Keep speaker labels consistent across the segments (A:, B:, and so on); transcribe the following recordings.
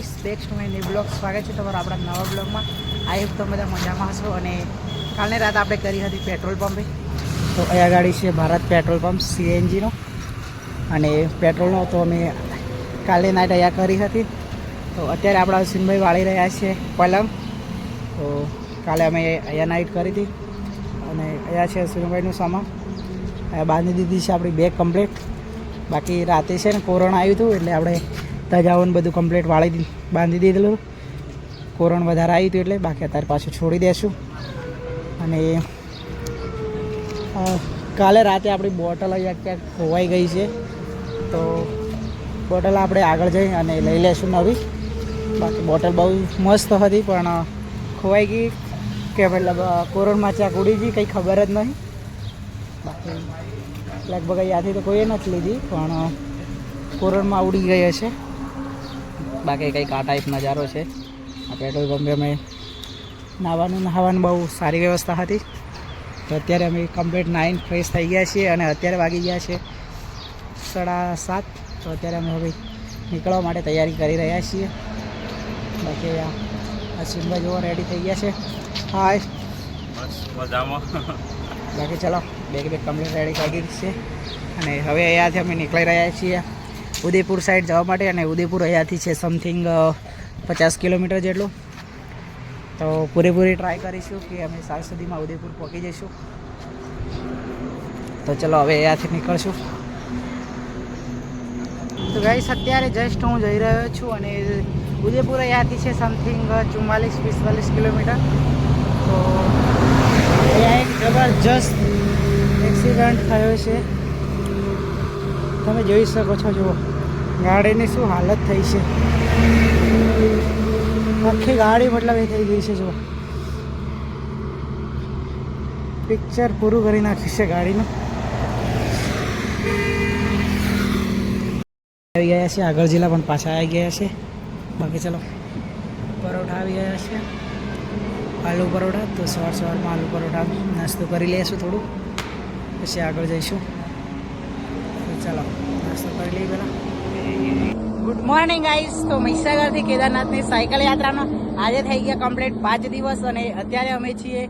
A: Guys back to my new blog સ્વાગત છે તમારું આપણા નવા બ્લોગમાં આઈ હોપ તમે બધા મજામાં હશો અને કાલની રાત આપણે કરી હતી પેટ્રોલ પંપે. તો અહીંયા ગાડી છે ભારત પેટ્રોલ પંપ સીએનજીનો અને પેટ્રોલનો તો અમે કાલે નાઇટ અહીંયા કરી હતી. તો અત્યારે આપણા અશ્વિનભાઈ વાળી રહ્યા છે પલંગ. તો કાલે અમે અહીંયા નાઇટ કરી હતી. અને અહીંયા છે અશ્વિનભાઈનું સામાન. અહીંયા બાંધી દીધી છે આપણી બેગ કમ્પ્લીટ બાકી રાતે છે ને કોરોના આવ્યું હતું એટલે આપણે તજાઓને બધું કમ્પ્લીટ વાળી બાંધી દીધેલું. કોરણ વધારે આવ્યું હતું એટલે બાકી અત્યારે પાછું છોડી દેશું. અને કાલે રાતે આપણી બોટલ અહીંયા ક્યાંક ખોવાઈ ગઈ છે. તો બોટલ આપણે આગળ જઈ અને લઈ લેશું નવી. બાકી બોટલ બહુ મસ્ત હતી, પણ ખોવાઈ ગઈ કે મતલબ કોરોનમાં ચાક ઉડી ગઈ કંઈ ખબર જ નહીં. બાકી લગભગ અહીંયાથી તો કોઈએ નથી લીધી, પણ કોરણમાં ઉડી ગઈ હશે. બાકી કંઈક આ ટાઈપ નજારો છે. આ પેટ્રોલ પંપે અમે નાહવાનું નહાવાનું બહુ સારી વ્યવસ્થા હતી. તો અત્યારે અમે કમ્પ્લીટ નાઇન ફ્રેશ થઈ ગયા છીએ અને અત્યારે વાગી ગયા છે સાડા સાત. તો અત્યારે અમે હવે નીકળવા માટે તૈયારી કરી રહ્યા છીએ. બાકી આ સિંગા જોવા રેડી થઈ ગયા છે. હાય
B: બસ મજામાં.
A: બાકી ચલો બેગ બેગ કમ્પ્લીટ રેડી કરી છે. અને હવે અહીંયાથી અમે નીકળી રહ્યા છીએ. ઉદયપુર સાઈડ જવા માટે અને ઉદયપુર અહીંયાથી છે સમથિંગ પચાસ કિલોમીટર જેટલું. તો પૂરેપૂરી ટ્રાય કરીશું કે અમે સાંજ સુધીમાં ઉદયપુર પહોંચી જઈશું. તો ચલો હવે અહીંયાથી નીકળશું. તો ગાઈસ અત્યારે જસ્ટ હું જઈ રહ્યો છું અને ઉદયપુર અહીંયાથી છે સમથિંગ ચુમ્માલીસ, પિસ્તાલીસ કિલોમીટર. તો અહીંયા એક જબરજસ્ત એક્સિડન્ટ થયો છે. તમે જોઈ શકો છો, જુઓ. ગાડીની શું હાલત થઈ છે? આખી ગાડી મતલબ એ થઈ ગઈ છે જો પિક્ચર પૂરું કરી નાખ્યું છે ગાડીનું. આવી ગયા છે, આગળ જિલ્લા પણ પાછા આવી ગયા છે. બાકી ચલો, પરોઠા આવી ગયા છે. આલુ પરોઠા, તો સવાર સવારમાં આલુ પરોઠા નાસ્તો કરી લઈશું થોડું. પછી આગળ જઈશું. તો ચાલો, નાસ્તો કરી લઈએ પહેલાં. ગુડ મોર્નિંગ ગાઈસ તો મહીસાગરથી કેદારનાથની સાયકલ યાત્રાનો આજે થઈ ગયા કમ્પ્લીટ પાંચ દિવસ અને અત્યારે અમે છીએ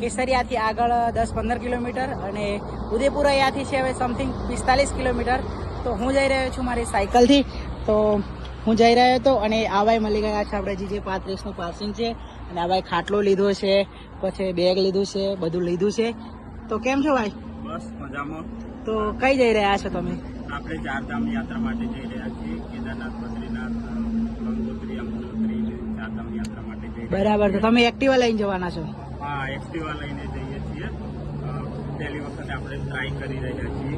A: કેસરિયાથી આગળ દસ પંદર કિલોમીટર અને ઉદયપુર અહીંયાથી છે હવે સમથિંગ પિસ્તાલીસ કિલોમીટર. તો હું જઈ રહ્યો છું મારી સાયકલથી. તો હું જઈ રહ્યો હતો અને આવાય મળી ગયા છે આપણે જે જે પાંત્રીસનું પાસિંગ છે અને આવાય ખાટલો લીધો છે પછી બેગ લીધું છે બધું લીધું છે. તો કેમ છો ભાઈ?
B: બસ મજામાં.
A: તો કઈ જઈ રહ્યા છો તમે?
B: આપણે ચારધામ યાત્રા માટે જઈ રહ્યા છીએ. કેદારનાથ બદ્રીનાથ ગંગોત્રી યમુનોત્રી ચારધામ યાત્રા માટે જઈ
A: બરાબર તો તમે એક્ટિવા લઈને જવાના છો?
B: હા એક્ટિવા લઈને જઈએ છીએ. પહેલી વખત આપણે ટ્રાય કરી રહ્યા છીએ.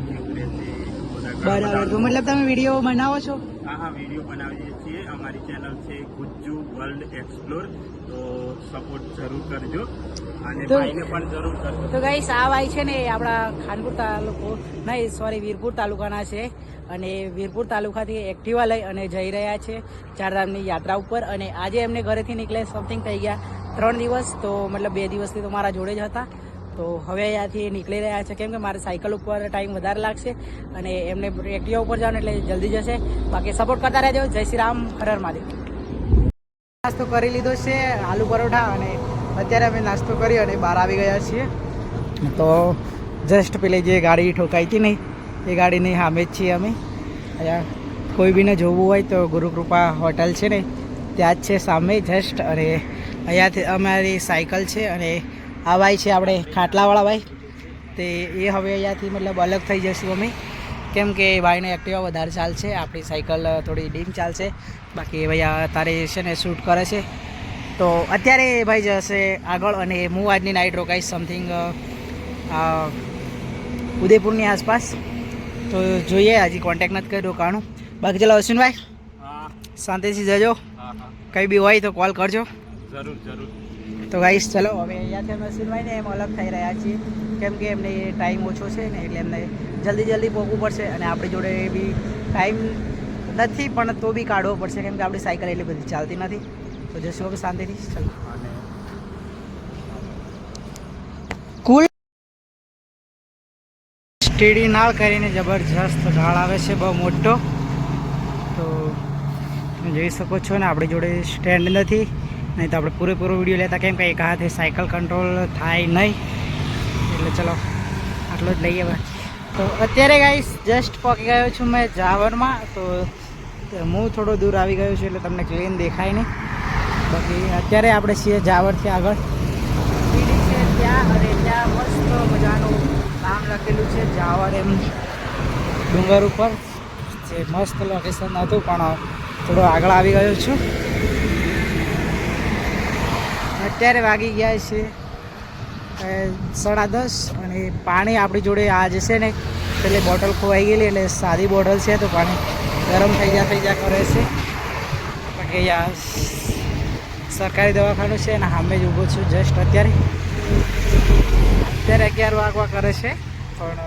A: બરાબર તો મતલબ તમે વીડિયો બનાવો છો?
B: હા વીડિયો બનાવીએ છીએ. અમારી ચેનલ છે ગુજ્જુ વર્લ્ડ એક્સપ્લોર. તો સપોર્ટ જરૂર કરજો. અને ભાઈને પણ જરૂર કરજો.
A: તો ગાઈસ આ ભાઈ છે ને આપણા ખાનપુર તાલુકો નહીં સોરી વીરપુર તાલુકાના છે. અને વીરપુર તાલુકાથી એક્ટિવા લઈ અને જઈ રહ્યા છે ચારધામની યાત્રા ઉપર. અને આજે એમને ઘરેથી નીકળે સમથિંગ થઈ ગયા ત્રણ દિવસ. તો મતલબ બે દિવસથી તો મારા જોડે જ હતા. તો હવે અહીંયાથી નીકળી રહ્યા છે. કેમ કે મારે સાયકલ ઉપર ટાઈમ વધારે લાગશે અને એમને એક્ટિવા ઉપર જવાનું એટલે જલ્દી જશે. બાકી સપોર્ટ કરતા રહેજો. જય શ્રી રામ. હરર હર મહાદેવ. નાસ્તો કરી લીધો છે, આલુ પરોઠા અને અત્યારે અમે નાસ્તો કરી અને બહાર આવી ગયા છીએ. તો જસ્ટ પેલી જે ગાડી ઠોકાઈ હતી નહીં એ ગાડીની સામે જ છીએ અમે. કોઈ બીને જોવું હોય તો ગુરુકૃપા હોટલ છે ને, ત્યાં જ છે સામે જસ્ટ અને અહીંયાથી અમારી સાયકલ છે અને આ ભાઈ છે આપણે ખાટલાવાળા ભાઈ. તે એ હવે અહીંયાથી મતલબ અલગ થઈ જશું અમે. કેમ કે ભાઈને એક્ટિવા વધારે ચાલશે આપણી સાયકલ થોડી ડીમ ચાલશે બાકી ભાઈ આ તારે છે ને શૂટ કરે છે. તો અત્યારે એ ભાઈ જશે આગળ અને હું આજની નાઇટ રોકાઈશ સમથિંગ ઉદયપુરની આસપાસ. તો જોઈએ હજી કોન્ટેક નથી કર્યો રોકાણું બાકી ચલો અશ્વિનભાઈ શાંતિથી જજો. કંઈ બી હોય તો કોલ કરજો.
B: જરૂર જરૂર.
A: તો ગાઈશ ચલો હવે અહીંયાથી અમે અશ્વિનભાઈને એમ અલગ થઈ રહ્યા છીએ. કેમ કે એમને ટાઈમ ઓછો છે ને એટલે એમને જલ્દી જલ્દી પહોંચવું પડશે અને આપણી જોડે બી ટાઈમ નથી પણ તો બી કાઢવો પડશે કેમ કે આપણી સાયકલ એટલી બધી ચાલતી નથી. તો જશું હવે શાંતિથી. ચલો. કુલ સ્ટેડી નાળ કરીને જબરજસ્ત ઢાળ આવે છે બહુ મોટો. તો તમે જોઈ શકો છો ને આપણી જોડે સ્ટેન્ડ નથી. નહીં તો આપણે પૂરેપૂરો વીડિયો લેતા કેમ કે એક હાથે સાયકલ કંટ્રોલ થાય નહીં. એટલે ચલો આટલો જ લઈએ તો અત્યારે ગાઈસ જસ્ટ પહોંચી ગયો છું મેં જાવરમાં. તો હું થોડો દૂર આવી ગયો છું એટલે તમને ક્લીન દેખાય નહીં. બાકી અત્યારે આપણે છીએ જાવરથી આગળ. છે ત્યાં અને ત્યાં મસ્ત મજાનું નામ લખેલું છે જાવર એમ. ડુંગર ઉપર જે મસ્ત લોકેશન હતું પણ થોડો આગળ આવી ગયો છું. અત્યારે વાગી ગયા છે સાડા દસ અને પાણી આપણી જોડે આ છે ને, પેલી બોટલ ખોવાઈ ગયેલી એટલે સાદી બોટલ છે તો પાણી ગરમ થઈ જા થઈ જા કરે છે. બાકી આ સરકારી દવાખાનું છે અને સામે જ ઊભો છું જસ્ટ અત્યારે. અત્યારે અગિયાર વાગવા કરે છે, પણ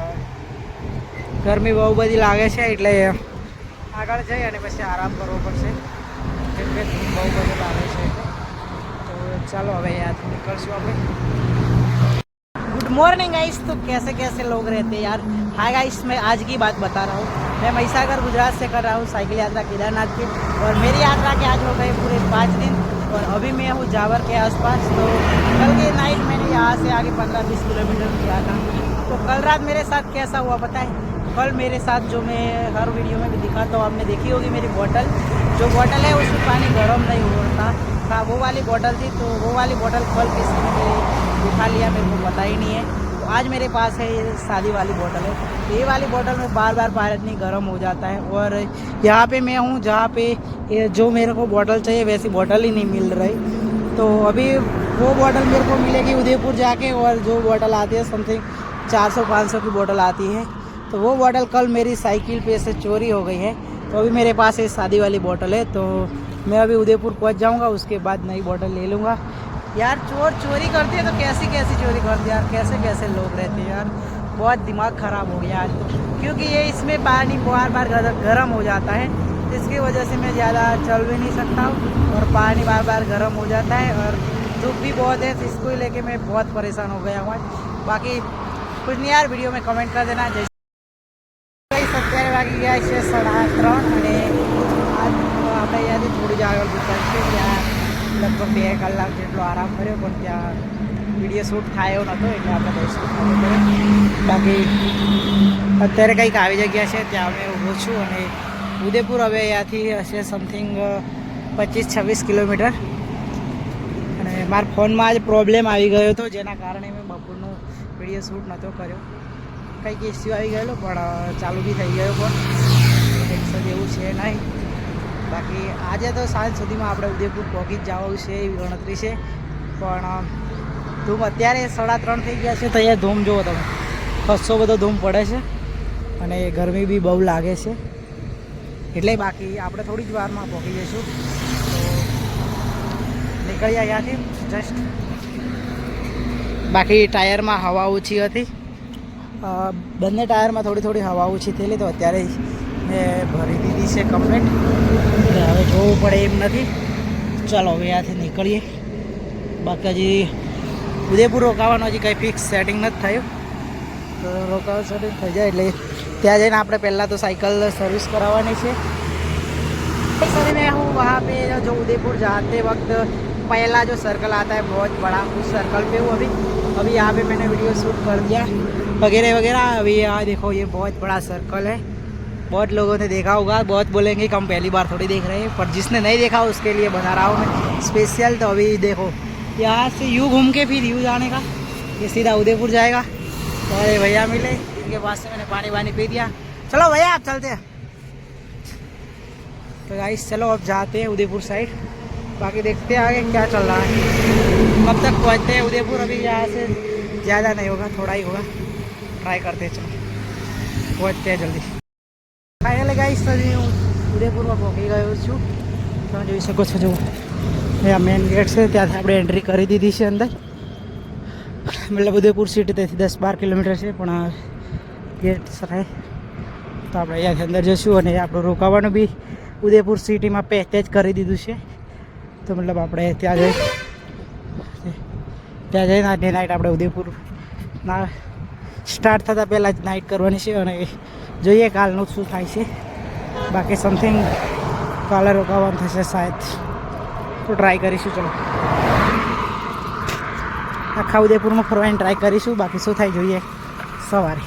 A: ગરમી બહુ બધી લાગે છે એટલે આગળ જઈ અને પછી આરામ કરવો પડશે. કેમ કે બહુ બધું લાગે છે. चलो अबे यार, निकल गुड मॉर्निंग गाइस तो कैसे कैसे लोग रहते हैं यार? हाय गाइस मैं आज की बात बता रहा हूँ। मैं महिसागर, गुजरात से कर रहा हूँ साइकिल यात्रा केदारनाथ की। और मेरी यात्रा के आज हो गए पूरे पाँच दिन। और अभी मैं हूँ जावर के आसपास तो कल के नाइट मैंने यहाँ से आगे पंद्रह बीस किलोमीटर किया था तो कल रात मेरे साथ कैसा हुआ पता है कल मेरे साथ जो मैं हर वीडियो में भी दिखाता हूँ, आपने देखी होगी मेरी बॉटल जो बॉटल है, उसमें पानी गर्म नहीं होता। था हाँ वो वाली बोतल थी तो वो वाली बोतल कल किसी ने मेरे उठा लिया, मेरे को पता ही नहीं है। तो आज मेरे पास है, ये शादी वाली बोतल है। तो ये वाली बोतल में बार बार पानी गर्म हो जाता है और यहाँ पे मैं हूँ, जहाँ पे जो मेरे को बोतल चाहिए, वैसी बोतल ही नहीं मिल रही। तो अभी वो बोतल मेरे को मिलेगी उदयपुर जाके और जो बोतल आती है समथिंग 400-500 की बोतल आती है। तो वो बोतल कल मेरी साइकिल पे से चोरी हो गई है। तो अभी मेरे पास ये शादी वाली बोतल है तो मैं अभी उदयपुर पहुंच जाऊंगा उसके बाद नई बोतल ले लूँगा यार चोर चोरी करते हैं तो कैसी कैसी चोरी करते हैं यार कैसे कैसे लोग रहते हैं यार बहुत दिमाग ख़राब हो गया आज तो क्योंकि ये इसमें पानी बार बार गर्म हो जाता है इसकी वजह से मैं ज़्यादा चल भी नहीं सकता हूँ और पानी बार बार गर्म हो जाता है और धूप भी बहुत है तो इसको ही लेके मैं बहुत परेशान हो गया हूँ आज। बाकी कुछ नहीं यार वीडियो में कमेंट कर देना जैसे ગાઈસ અત્યારે વાગી ગયા છે સાડા ત્રણ અને આજ આપણે અહીંયાથી થોડી જ આગળ દુકાન છે. ત્યાં લગભગ બે કલાક જેટલો આરામ કર્યો પણ ત્યાં વીડિયો શૂટ થાય એવો નહોતો એટલે આપણે પડે બાકી અત્યારે કંઈક આવી જગ્યા છે, ત્યાં અમે ઊભો છું અને ઉદયપુર હવે અહીંયાથી હશે સમથિંગ પચીસ છવ્વીસ કિલોમીટર. અને મારા ફોનમાં આજ પ્રોબ્લેમ આવી ગયો હતો, જેના કારણે મેં બપોરનો વીડિયો શૂટ નહોતો કર્યો. કંઈક ઇસ્યુ આવી ગયેલો, પણ ચાલુ બી થઈ ગયો પણ. ટેન્શન એવું છે નહીં. બાકી આજે તો સાંજ સુધીમાં આપણે ઉદયપુર પહોંચી જ જવાનું છે એવી ગણતરી છે. પણ ધૂમ અત્યારે સાડા ત્રણ થઈ ગયા છે તો અહીંયા ધૂમ જુઓ તમે. ખસ્સો બધો ધૂમ પડે છે અને ગરમી બી બહુ લાગે છે. એટલે બાકી આપણે થોડી જ વારમાં પહોંચી જઈશું. નીકળીએ અહીંયાથી જસ્ટ બાકી ટાયરમાં હવા ઓછી હતી. બંને ટાયરમાં થોડી થોડી હવા ઓછી થયેલી તો અત્યારે મેં ભરી દીધી છે કમ્પ્લેટ એટલે હવે જોવું પડે એમ નથી ચાલો હવે ત્યાંથી નીકળીએ બાકી હજી ઉદયપુર રોકાવાનું હજી કંઈ ફિક્સ સેટિંગ નથી થયું તો રોકાવાનું સેટિંગ થઈ જાય એટલે ત્યાં જઈને આપણે પહેલાં તો સાયકલ સર્વિસ કરાવવાની છે सर मैं हूँ वहाँ पे जो उदयपुर जाते वक्त पहला जो सर्कल आता है बहुत बड़ा उस सर्कल पे हूँ अभी अभी यहाँ पे मैंने वीडियो शूट कर दिया वगैरह वगैरह अभी यहाँ देखो ये बहुत बड़ा सर्कल है बहुत लोगों ने देखा होगा, बहुत बोलेंगे कि हम पहली बार थोड़ी देख रहे हैं, पर जिसने नहीं देखा उसके लिए बता रहा हूँ मैं। स्पेशल तो अभी देखो, यहाँ से यू घूम के फिर यू जाने का, ये सीधा उदयपुर जाएगा। तो अरे भैया मिले, इनके पास से मैंने पानी वानी पी दिया। चलो भैया, आप चलते हैं। तो गाइस चलो अब जाते हैं उदयपुर साइड बाकी देखते हैं आगे क्या चल रहा है। कब तक पहुँचते हैं उदयपुर, अभी यहाँ से ज़्यादा नहीं होगा, थोड़ा ही होगा। ट्राई करते हैं, चलो। पहुँचते हैं जल्दी। ગાઈસ, આજે હું ઉદયપુરમાં પહોંચી ગયો છું. તમે જોઈ શકો છો, જો. આ મેઇન ગેટ છે, ત્યાંથી આપણે એન્ટ્રી કરી દીધી છે અંદર. મતલબ ઉદયપુર સિટી ત્યાંથી દસ બાર કિલોમીટર છે, પણ ગેટ સરાય તો આપણે અહીંયાથી અંદર જઈશું અને આપણું રોકાવાનું બી ઉદયપુર સિટીમાં પેકેજ કરી દીધું છે. તો મતલબ આપણે ત્યાં જઈ ત્યાં જઈને આજની નાઇટ આપણે ઉદયપુરના સ્ટાર્ટ થતાં પહેલાં જ નાઇટ કરવાની છે અને જોઈએ કાલનું શું થાય છે. બાકી સમથિંગ કાલે રોકાવાનું થશે શાયદ. તો ટ્રાય કરીશું, ચલો. આખા ઉદયપુરમાં ફરવાની ટ્રાય કરીશું, બાકી શું થાય જોઈએ? સવારે.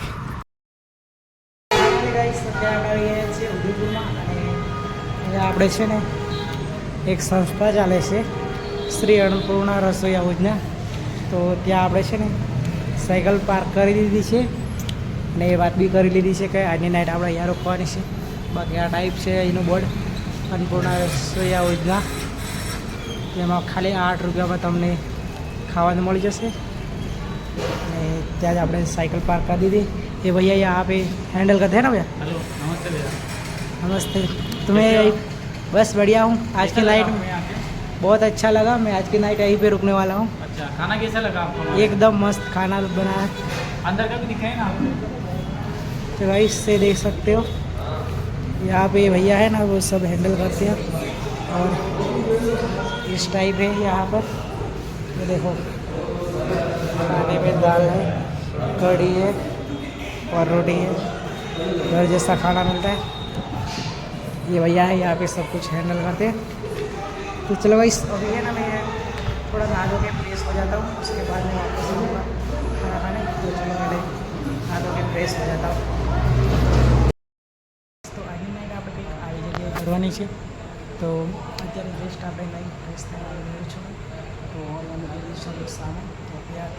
A: આપણે છે ને એક સંસ્થા ચાલે છે, શ્રી અન્નપૂર્ણા રસોઈ યોજના તો ત્યાં આપણે છે ને સાયકલ પાર્ક કરી દીધી છે અને એ વાત બી કરી લીધી છે કે આજની નાઇટ આપણે અહીંયા રોકવાની છે. બાકી આ ટાઈપ છે એનું બોર્ડ. અન્નપૂર્ણા રસોઈ યોજના જેમાં ખાલી આઠ રૂપિયામાં તમને ખાવાનું મળી જશે. અને ત્યાં જ આપણે સાયકલ પાર્ક કરી દીધી. એ ભૈયા યા આપે હેન્ડલ કરતા હે ના
C: ભૈયા? નમસ્તે ભૈયા.
A: નમસ્તે. तुम्हें बस बढ़िया हूँ आज की नाइट बहुत अच्छा लगा मैं आज की नाइट यहीं पे रुकने वाला हूँ
C: अच्छा खाना कैसा लगा आपको
A: एकदम मस्त खाना बनाया
C: अंदर का भी दिखाए ना आपको
A: तो भाई इससे देख यहाँ पे भैया है ना, वो सब हैंडल करते हैं। और इस टाइप है यहाँ पर। ये देखो, खाने में दाल है, कढ़ी है और रोटी है। घर जैसा खाना मिलता है। ये भैया है, यहाँ पे सब कुछ हैंडल करते हैं। तो चलो भाई अभी है ना मैं थोड़ा नहा धो के फ्रेश हो जाता हूँ। उसके बाद मैं वापस आऊँगा खाना खाने। तो चलो पहले नहा धो के फ्रेश हो जाता हूँ। કરવાની છે. તો અત્યારે જસ્ટ આપણે લાઈવ ફ્રેશ થવા રહ્યો છું, તો મૂકી દઈશું આપણું તો ત્યાં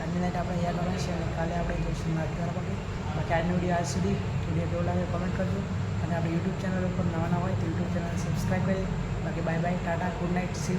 A: આજની નાઇટ આપણે અહીંયા કરવાની છે અને કાલે આપણે જઈશું કરવા માટે બાકી આજનો વીડિયો આજ સુધી. વીડિયો કેવો લાગે કમેન્ટ કરજો. અને આપણે યુટ્યુબ ચેનલ ઉપર નવા નવા હોય તો યુટ્યુબ ચેનલ સબસ્ક્રાઈબ કરી. બાકી bye bye tata good night see